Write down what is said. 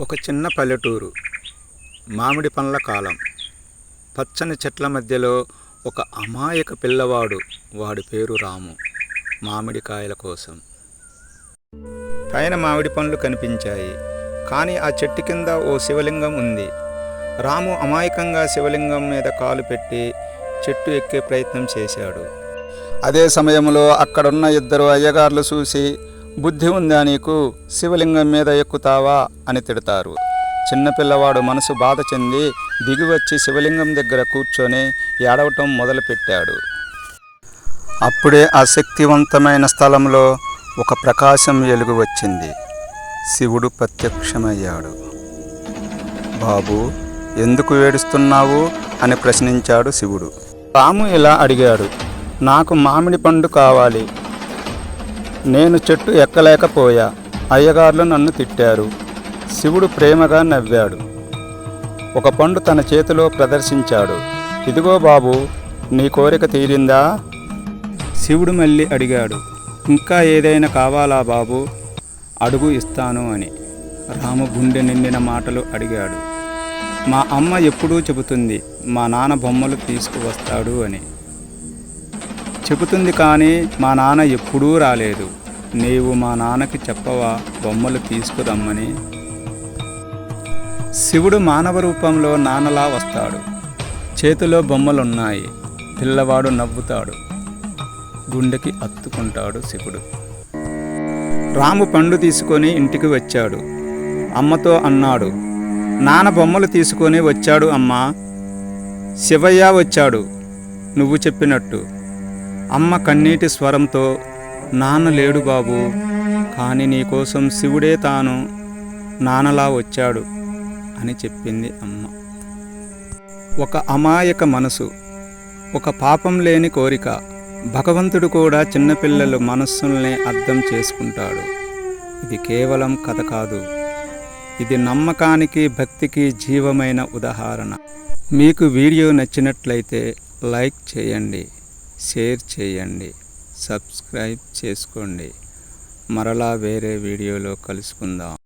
ఒక చిన్న పల్లెటూరు. మామిడి పండ్ల కాలం. పచ్చని చెట్ల మధ్యలో ఒక అమాయక పిల్లవాడు వాడి పేరు రాము. మామిడికాయల కోసం. పైన మామిడి పండ్లు కనిపించాయి. కానీ ఆ చెట్టు కింద ఓ శివలింగం ఉంది. రాము అమాయకంగా శివలింగం మీద కాలు పెట్టి చెట్టు ఎక్కే ప్రయత్నం చేశాడు. అదే సమయంలో అక్కడున్న ఇద్దరు అయ్యగార్లు చూసి బుద్ధి ఉందా నీకు? శివలింగం మీద ఎక్కుతావా? అని తిడతారు. చిన్నపిల్లవాడు మనసు బాధ చెంది దిగివచ్చి శివలింగం దగ్గర కూర్చొని ఏడవటం మొదలుపెట్టాడు. అప్పుడే ఆ శక్తివంతమైన స్థలంలో ఒక ప్రకాశం వెలుగు వచ్చింది శివుడు ప్రత్యక్షమయ్యాడు. బాబు ఎందుకు ఏడుస్తున్నావు? అని ప్రశ్నించాడు శివుడు. రాము ఇలా అడిగాడు. నాకు మామిడి పండు కావాలి. నేను చెట్టు ఎక్కలేకపోయా. అయ్యగార్లు నన్ను తిట్టారు. శివుడు ప్రేమగా నవ్వాడు. ఒక పండు తన చేతిలో ప్రదర్శించాడు. ఇదిగో బాబు నీ కోరిక తీరిందా? శివుడు మళ్ళీ అడిగాడు. ఇంకా ఏదైనా కావాలా బాబు? అడుగు ఇస్తాను అని. రాము గుండె నిండిన మాటలు అడిగాడు. మా అమ్మ ఎప్పుడూ చెబుతుంది మా నాన్న బొమ్మలు తీసుకువస్తాడు అని. చెబుతుంది కానీ మా నాన్న ఎప్పుడూ రాలేదు. నీవు మా నాన్నకి చెప్పవా బొమ్మలు తీసుకురమ్మని? శివుడు మానవ రూపంలో నాన్నలా వస్తాడు. చేతిలో బొమ్మలున్నాయి. పిల్లవాడు నవ్వుతాడు. గుండెకి అత్తుకుంటాడు శివుడు. రాము పండు తీసుకొని ఇంటికి వచ్చాడు. అమ్మతో అన్నాడు నాన్న బొమ్మలు తీసుకొని వచ్చాడు అమ్మా. శివయ్య వచ్చాడు. నువ్వు చెప్పినట్టు. అమ్మ కన్నీటి స్వరంతో నాన్న లేడు బాబు కానీ నీకోసం శివుడే తాను నాన్నలా వచ్చాడు అని చెప్పింది అమ్మ. ఒక అమాయక మనసు ఒక పాపం లేని కోరిక భగవంతుడు కూడా చిన్నపిల్లల మనస్సుల్ని అర్థం చేసుకుంటాడు. ఇది కేవలం కథ కాదు. ఇది నమ్మకానికి భక్తికి జీవమైన ఉదాహరణ. మీకు వీడియో నచ్చినట్లయితే లైక్ చేయండి. షేర్ చేయండి సబ్స్క్రైబ్ చేసుకోండి. మరలా వేరే వీడియోలో కలుసుకుందాం.